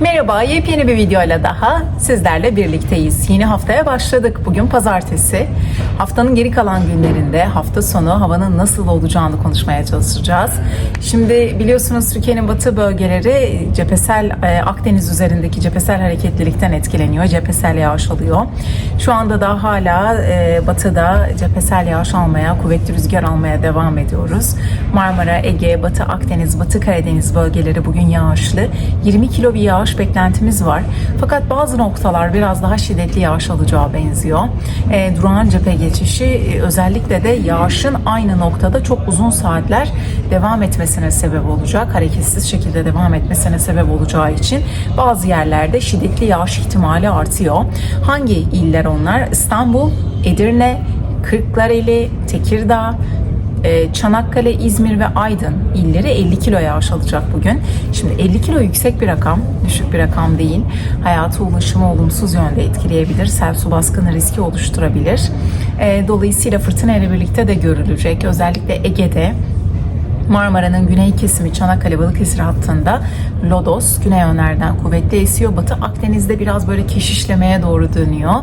Merhaba, yepyeni bir videoyla daha sizlerle birlikteyiz. Yeni haftaya başladık. Bugün pazartesi. Haftanın geri kalan günlerinde hafta sonu havanın nasıl olacağını konuşmaya çalışacağız. Şimdi biliyorsunuz Türkiye'nin batı bölgeleri cephesel e, Akdeniz üzerindeki cephesel hareketlilikten etkileniyor. Cephesel yağış alıyor. Şu anda da hala e, batıda cephesel yağış almaya, kuvvetli rüzgar almaya devam ediyoruz. Marmara, Ege, Batı Akdeniz, Batı Karadeniz bölgeleri bugün yağışlı. 20 kilo bir yağış beklentimiz var. Fakat bazı noktalar biraz daha şiddetli yağış alacağı benziyor. E, durağan cephe geçişi e, özellikle de yağışın aynı noktada çok uzun saatler devam etmesine sebep olacak. Hareketsiz şekilde devam etmesine sebep olacağı için bazı yerlerde şiddetli yağış ihtimali artıyor. Hangi iller onlar? İstanbul, Edirne, Kırklareli, Tekirdağ, e, Çanakkale, İzmir ve Aydın illeri 50 kilo yağış alacak bugün. Şimdi 50 kilo yüksek bir rakam, düşük bir rakam değil. Hayatı ulaşımı olumsuz yönde etkileyebilir. Sel su baskını riski oluşturabilir. E, Dolayısıyla fırtına ile birlikte de görülecek. Özellikle Ege'de Marmara'nın güney kesimi Çanakkale Balıkesir hattında Lodos güney yönlerden kuvvetli esiyor. Batı Akdeniz'de biraz böyle keşişlemeye doğru dönüyor.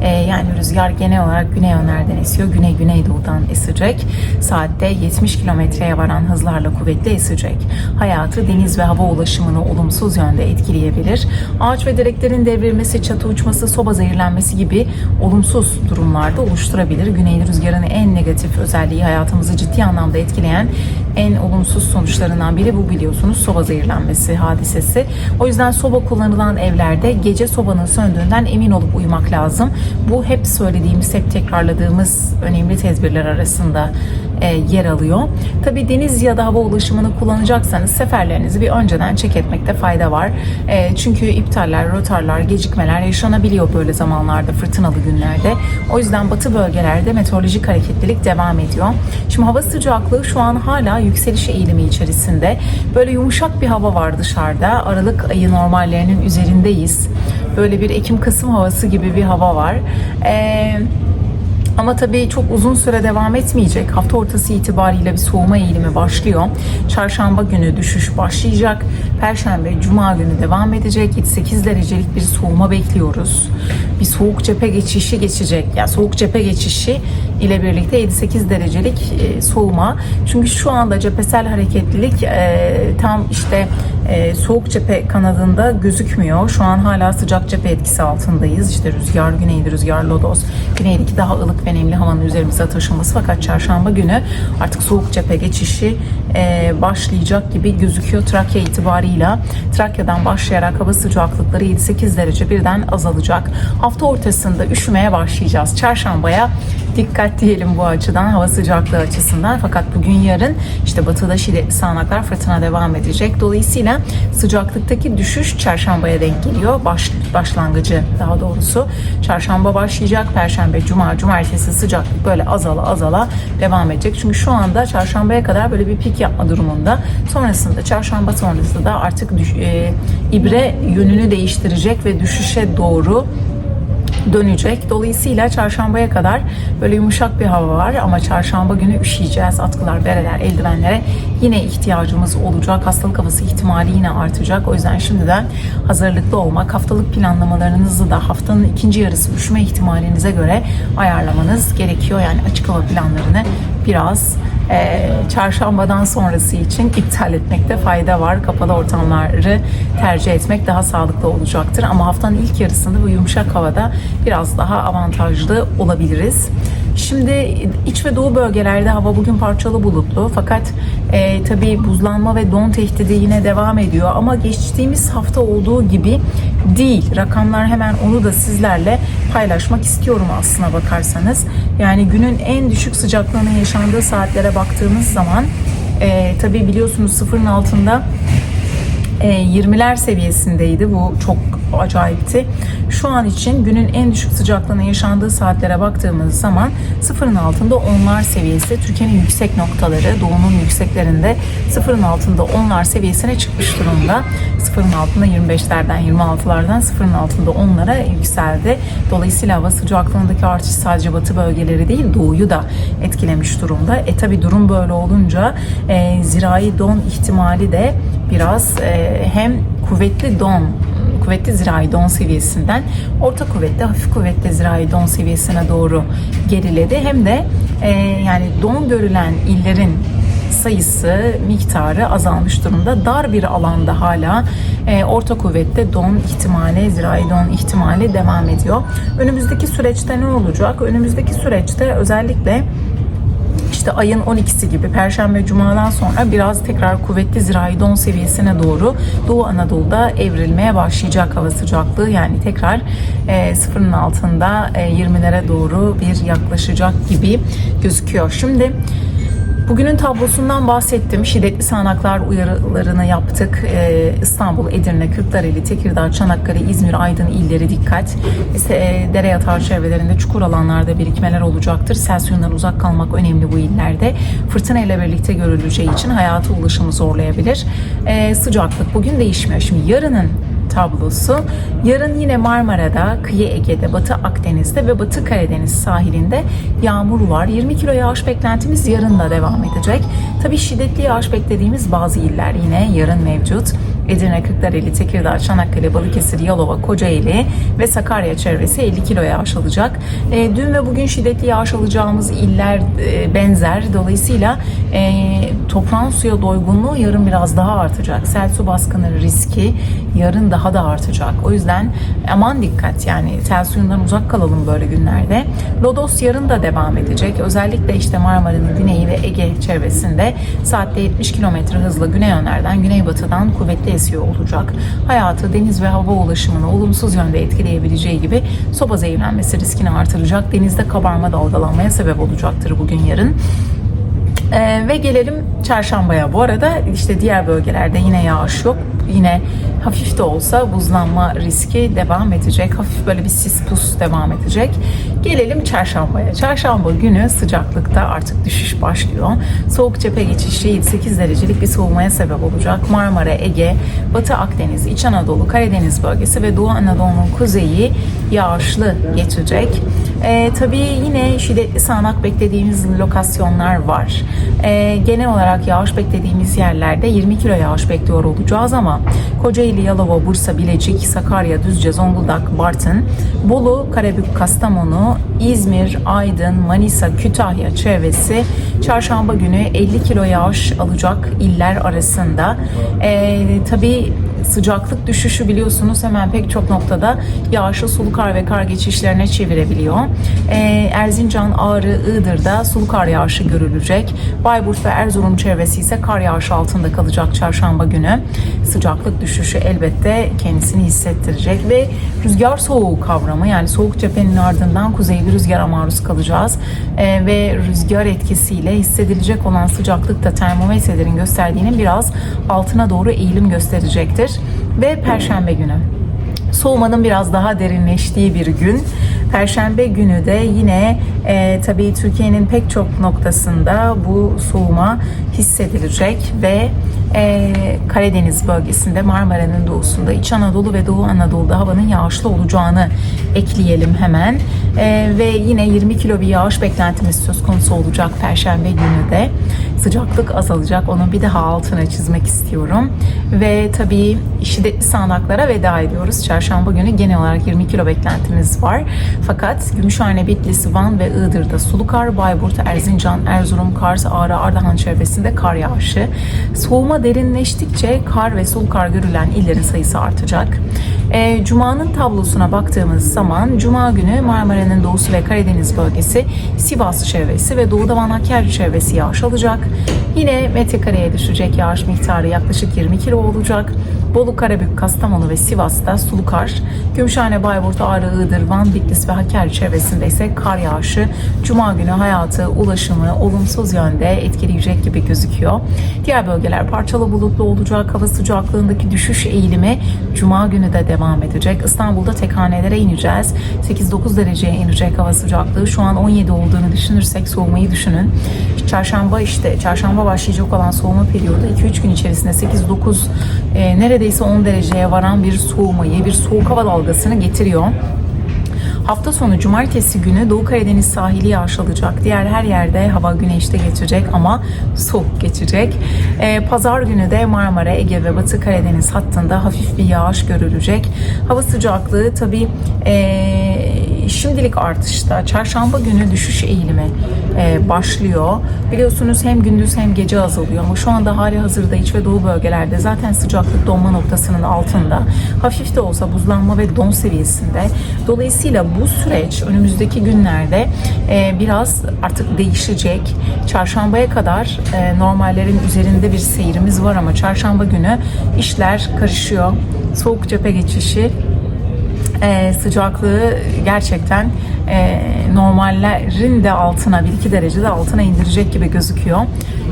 Ee, yani rüzgar genel olarak güney yönlerden esiyor. Güney güneydoğudan esecek. Saatte 70 kilometreye varan hızlarla kuvvetli esecek. Hayatı deniz ve hava ulaşımını olumsuz yönde etkileyebilir. Ağaç ve direklerin devrilmesi, çatı uçması, soba zehirlenmesi gibi olumsuz durumlarda oluşturabilir. Güneyli rüzgarın en negatif özelliği hayatımızı ciddi anlamda etkileyen en olumsuz sonuçlarından biri bu biliyorsunuz soba zehirlenmesi hadisesi. O yüzden soba kullanılan evlerde gece sobanın söndüğünden emin olup uyumak lazım. Bu hep söylediğimiz, hep tekrarladığımız önemli tedbirler arasında e, yer alıyor. Tabi deniz ya da hava ulaşımını kullanacaksanız seferlerinizi bir önceden çek etmekte fayda var. E, çünkü iptaller, rotarlar, gecikmeler yaşanabiliyor böyle zamanlarda, fırtınalı günlerde. O yüzden batı bölgelerde meteorolojik hareketlilik devam ediyor. Şimdi hava sıcaklığı şu an hala yükseliş eğilimi içerisinde. Böyle yumuşak bir hava var dışarıda. Aralık ayı normallerinin üzerindeyiz. Böyle bir Ekim-Kasım havası gibi bir hava var. Eee ama tabii çok uzun süre devam etmeyecek. Hafta ortası itibariyle bir soğuma eğilimi başlıyor. Çarşamba günü düşüş başlayacak. Perşembe, cuma günü devam edecek. 7-8 derecelik bir soğuma bekliyoruz. Bir soğuk cephe geçişi geçecek. Yani soğuk cephe geçişi ile birlikte 7-8 derecelik e, soğuma. Çünkü şu anda cephesel hareketlilik e, tam işte e, soğuk cephe kanadında gözükmüyor. Şu an hala sıcak cephe etkisi altındayız. İşte rüzgar, güneyli rüzgar, lodos. Güneydeki daha ılık ve nemli havanın üzerimize taşınması. Fakat çarşamba günü artık soğuk cephe geçişi başlayacak gibi gözüküyor. Trakya itibarıyla Trakya'dan başlayarak hava sıcaklıkları 7-8 derece birden azalacak. Hafta ortasında üşümeye başlayacağız. Çarşambaya dikkat diyelim bu açıdan hava sıcaklığı açısından. Fakat bugün yarın işte batıda şiddetli sağanaklar fırtına devam edecek. Dolayısıyla sıcaklıktaki düşüş çarşambaya denk geliyor. Baş, başlangıcı daha doğrusu. Çarşamba başlayacak. Perşembe, cuma, cumartesi sıcaklık böyle azala azala devam edecek. Çünkü şu anda çarşambaya kadar böyle bir pik yapma durumunda. Sonrasında çarşamba sonrası da artık düş, e, ibre yönünü değiştirecek ve düşüşe doğru dönecek. Dolayısıyla çarşambaya kadar böyle yumuşak bir hava var ama çarşamba günü üşüyeceğiz. Atkılar, bereler, eldivenlere yine ihtiyacımız olacak. Hastalık havası ihtimali yine artacak. O yüzden şimdiden hazırlıklı olmak, haftalık planlamalarınızı da haftanın ikinci yarısı üşüme ihtimalinize göre ayarlamanız gerekiyor. Yani açık hava planlarını biraz e, çarşambadan sonrası için iptal etmekte fayda var. Kapalı ortamları tercih etmek daha sağlıklı olacaktır. Ama haftanın ilk yarısında bu yumuşak havada biraz daha avantajlı olabiliriz. Şimdi iç ve doğu bölgelerde hava bugün parçalı bulutlu fakat e, tabii buzlanma ve don tehdidi yine devam ediyor ama geçtiğimiz hafta olduğu gibi değil. Rakamlar hemen onu da sizlerle paylaşmak istiyorum aslına bakarsanız. Yani günün en düşük sıcaklığının yaşandığı saatlere baktığımız zaman e, tabii biliyorsunuz sıfırın altında e, 20'ler seviyesindeydi. Bu çok acayipti. Şu an için günün en düşük sıcaklığının yaşandığı saatlere baktığımız zaman sıfırın altında onlar seviyesi. Türkiye'nin yüksek noktaları, doğunun yükseklerinde sıfırın altında onlar seviyesine çıkmış durumda. Sıfırın altında 25'lerden, 26'lardan sıfırın altında onlara yükseldi. Dolayısıyla hava sıcaklığındaki artış sadece batı bölgeleri değil, doğuyu da etkilemiş durumda. E tabi durum böyle olunca e, zirai don ihtimali de biraz e, hem kuvvetli don kuvvetli zirai don seviyesinden orta kuvvetli, hafif kuvvetli zirai don seviyesine doğru geriledi. Hem de e, yani don görülen illerin sayısı, miktarı azalmış durumda. Dar bir alanda hala e, orta kuvvette don ihtimali, zirai don ihtimali devam ediyor. Önümüzdeki süreçte ne olacak? Önümüzdeki süreçte özellikle işte ayın 12'si gibi Perşembe Cuma'dan sonra biraz tekrar kuvvetli zirai don seviyesine doğru Doğu Anadolu'da evrilmeye başlayacak hava sıcaklığı. Yani tekrar e, sıfırın altında e, 20'lere doğru bir yaklaşacak gibi gözüküyor. Şimdi Bugünün tablosundan bahsettim. Şiddetli sağanaklar uyarılarını yaptık. Ee, İstanbul, Edirne, Kırklareli, Tekirdağ, Çanakkale, İzmir, Aydın illeri dikkat. E, dere yatağı çevrelerinde çukur alanlarda birikmeler olacaktır. Sel suyundan uzak kalmak önemli bu illerde. Fırtına ile birlikte görüleceği için hayata ulaşımı zorlayabilir. Ee, sıcaklık bugün değişmiyor. Şimdi yarının tablosu. Yarın yine Marmara'da, Kıyı Ege'de, Batı Akdeniz'de ve Batı Karadeniz sahilinde yağmur var. 20 kilo yağış beklentimiz yarın da devam edecek. Tabii şiddetli yağış beklediğimiz bazı iller yine yarın mevcut. Edirne, Kırklareli, Tekirdağ, Çanakkale, Balıkesir, Yalova, Kocaeli ve Sakarya çevresi 50 kilo yağış alacak. E, dün ve bugün şiddetli yağış alacağımız iller e, benzer. Dolayısıyla e, toprağın suya doygunluğu yarın biraz daha artacak. Sel su baskını riski yarın daha da artacak. O yüzden aman dikkat yani sel suyundan uzak kalalım böyle günlerde. Lodos yarın da devam edecek. Özellikle işte Marmara'nın güneyi ve Ege çevresinde saatte 70 km hızla güney yönlerden güneybatıdan kuvvetli esiyor olacak. Hayatı, deniz ve hava ulaşımını olumsuz yönde etkileyebileceği gibi soba zehirlenmesi riskini artıracak. Denizde kabarma dalgalanmaya sebep olacaktır bugün yarın. Ee, ve gelelim çarşambaya. Bu arada işte diğer bölgelerde yine yağış yok. Yine hafif de olsa buzlanma riski devam edecek. Hafif böyle bir sis pus devam edecek. Gelelim çarşambaya. Çarşamba günü sıcaklıkta artık düşüş başlıyor. Soğuk cephe geçişi 7-8 derecelik bir soğumaya sebep olacak. Marmara, Ege, Batı Akdeniz, İç Anadolu, Karadeniz bölgesi ve Doğu Anadolu'nun kuzeyi yağışlı geçecek. Ee, tabii yine şiddetli sağanak beklediğimiz lokasyonlar var. Ee, genel olarak yağış beklediğimiz yerlerde 20 kilo yağış bekliyor olacağız ama Kocaeli, Yalova, Bursa, Bilecik, Sakarya, Düzce, Zonguldak, Bartın, Bolu, Karabük, Kastamonu, İzmir, Aydın, Manisa, Kütahya çevresi çarşamba günü 50 kilo yağış alacak iller arasında. Ee, tabii sıcaklık düşüşü biliyorsunuz hemen pek çok noktada yağışlı sulu kar ve kar geçişlerine çevirebiliyor. Ee, Erzincan, Ağrı, Iğdır'da sulu kar yağışı görülecek. Bayburt ve Erzurum çevresi ise kar yağışı altında kalacak çarşamba günü. Sıcaklık düşüşü elbette kendisini hissettirecek ve rüzgar soğuğu kavramı yani soğuk cephenin ardından kuzeyli rüzgara maruz kalacağız. Ee, ve rüzgar etkisiyle hissedilecek olan sıcaklık da termometrelerin gösterdiğinin biraz altına doğru eğilim gösterecektir. Ve Perşembe günü soğumanın biraz daha derinleştiği bir gün. Perşembe günü de yine e, tabii Türkiye'nin pek çok noktasında bu soğuma hissedilecek ve e, Karadeniz bölgesinde Marmara'nın doğusunda İç Anadolu ve Doğu Anadolu'da havanın yağışlı olacağını ekleyelim hemen. E, ve yine 20 kilo bir yağış beklentimiz söz konusu olacak Perşembe günü de. Sıcaklık azalacak. Onun bir daha altına çizmek istiyorum. Ve tabii şiddetli sağanaklara veda ediyoruz. Çarşamba günü genel olarak 20 kilo beklentimiz var. Fakat Gümüşhane, Bitlis, Van ve Iğdır'da sulu kar, Bayburt, Erzincan, Erzurum, Kars, Ağrı, Ardahan çevresinde kar yağışı. Soğuma derinleştikçe kar ve sulu kar görülen illerin sayısı artacak. E, Cuma'nın tablosuna baktığımız zaman Cuma günü Marmara'nın doğusu ve Karadeniz bölgesi, Sivas çevresi ve Doğu'da Van Hakkari çevresi yağış alacak. Yine metrekareye düşecek yağış miktarı yaklaşık 20 kilo olacak. Bolu, Karabük, Kastamonu ve Sivas'ta sulu kar, Gümüşhane, Bayburt, Ağrı, Iğdır, Van, Bitlis ve Hakkari çevresinde ise kar yağışı Cuma günü hayatı, ulaşımı olumsuz yönde etkileyecek gibi gözüküyor. Diğer bölgeler parçalı bulutlu olacak. Hava sıcaklığındaki düşüş eğilimi Cuma günü de devam edecek. İstanbul'da tek hanelere ineceğiz. 8-9 dereceye inecek hava sıcaklığı. Şu an 17 olduğunu düşünürsek soğumayı düşünün. Çarşamba işte çarşamba başlayacak olan soğuma periyodu 2-3 gün içerisinde 8-9 e, neredeyse 10 dereceye varan bir soğumayı, bir soğuk hava dalgasını getiriyor. Hafta sonu cumartesi günü Doğu Karadeniz sahili yağış. Diğer her yerde hava güneşte geçecek ama soğuk geçecek. Ee, Pazar günü de Marmara, Ege ve Batı Karadeniz hattında hafif bir yağış görülecek. Hava sıcaklığı tabii ee, şimdilik artışta. Çarşamba günü düşüş eğilimi ee, başlıyor. Biliyorsunuz hem gündüz hem gece azalıyor ama şu anda hali hazırda iç ve doğu bölgelerde zaten sıcaklık donma noktasının altında. Hafif de olsa buzlanma ve don seviyesinde. Dolayısıyla bu süreç önümüzdeki günlerde e, biraz artık değişecek. Çarşambaya kadar e, normallerin üzerinde bir seyrimiz var ama çarşamba günü işler karışıyor. Soğuk cephe geçişi e, sıcaklığı gerçekten e, normallerin de altına 1-2 derece de altına indirecek gibi gözüküyor.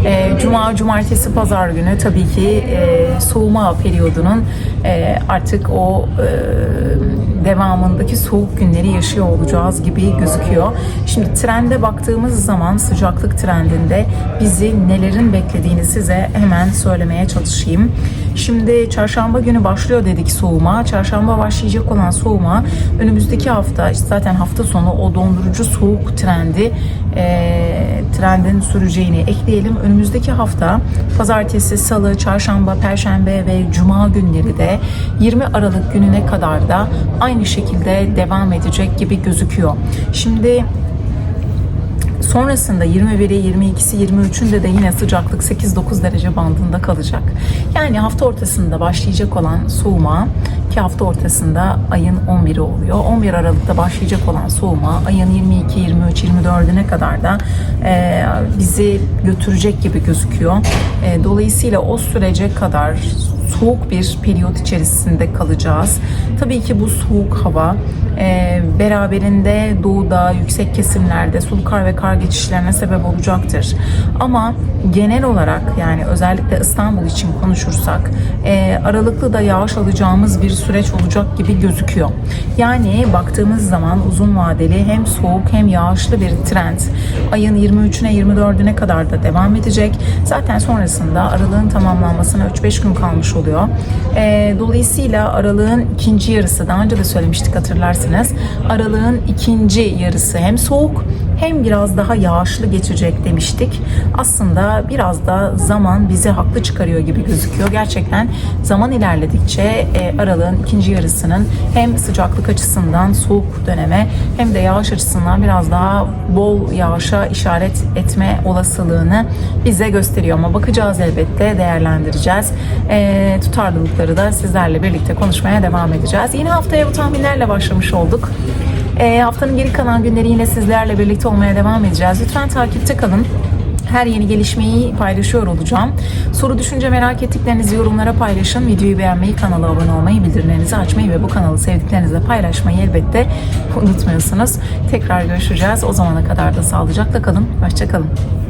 E, Cuma, cumartesi, pazar günü tabii ki e, soğuma periyodunun e, artık o e, devamındaki soğuk günleri yaşıyor olacağız gibi gözüküyor. Şimdi trende baktığımız zaman sıcaklık trendinde bizi nelerin beklediğini size hemen söylemeye çalışayım. Şimdi çarşamba günü başlıyor dedik soğuma. Çarşamba başlayacak olan soğuma önümüzdeki hafta işte zaten hafta sonu o dondurucu soğuk trendi e, trendin süreceğini ekleyelim. Önümüzdeki hafta pazartesi, salı, çarşamba, perşembe ve cuma günleri de 20 Aralık gününe kadar da aynı şekilde devam edecek gibi gözüküyor. Şimdi Sonrasında 21'i, 22'si, 23'ünde de yine sıcaklık 8-9 derece bandında kalacak. Yani hafta ortasında başlayacak olan soğuma ki hafta ortasında ayın 11'i oluyor. 11 Aralık'ta başlayacak olan soğuma ayın 22, 23, 24'üne kadar da e, bizi götürecek gibi gözüküyor. E, dolayısıyla o sürece kadar soğuk bir periyot içerisinde kalacağız. Tabii ki bu soğuk hava e, beraberinde doğuda, yüksek kesimlerde sulu kar ve kar geçişlerine sebep olacaktır. Ama genel olarak yani özellikle İstanbul için konuşursak e, aralıklı da yağış alacağımız bir süreç olacak gibi gözüküyor. Yani baktığımız zaman uzun vadeli hem soğuk hem yağışlı bir trend ayın 23'üne 24'üne kadar da devam edecek. Zaten sonrasında aralığın tamamlanmasına 3-5 gün kalmış oluyor. E, dolayısıyla aralığın ikinci yarısı daha önce de söylemiştik hatırlarsınız. Aralığın ikinci yarısı hem soğuk hem biraz daha yağışlı geçecek demiştik. Aslında biraz da zaman bizi haklı çıkarıyor gibi gözüküyor. Gerçekten zaman ilerledikçe e, aralığın ikinci yarısının hem sıcaklık açısından soğuk döneme hem de yağış açısından biraz daha bol yağışa işaret etme olasılığını bize gösteriyor. Ama bakacağız elbette, değerlendireceğiz. E, tutarlılıkları da sizlerle birlikte konuşmaya devam edeceğiz. Yine haftaya bu tahminlerle başlamış olduk. E, haftanın geri kalan günleri yine sizlerle birlikte olmaya devam edeceğiz. Lütfen takipte kalın. Her yeni gelişmeyi paylaşıyor olacağım. Soru düşünce merak ettiklerinizi yorumlara paylaşın. Videoyu beğenmeyi, kanala abone olmayı, bildirimlerinizi açmayı ve bu kanalı sevdiklerinizle paylaşmayı elbette unutmuyorsunuz. Tekrar görüşeceğiz. O zamana kadar da sağlıcakla kalın. Hoşçakalın.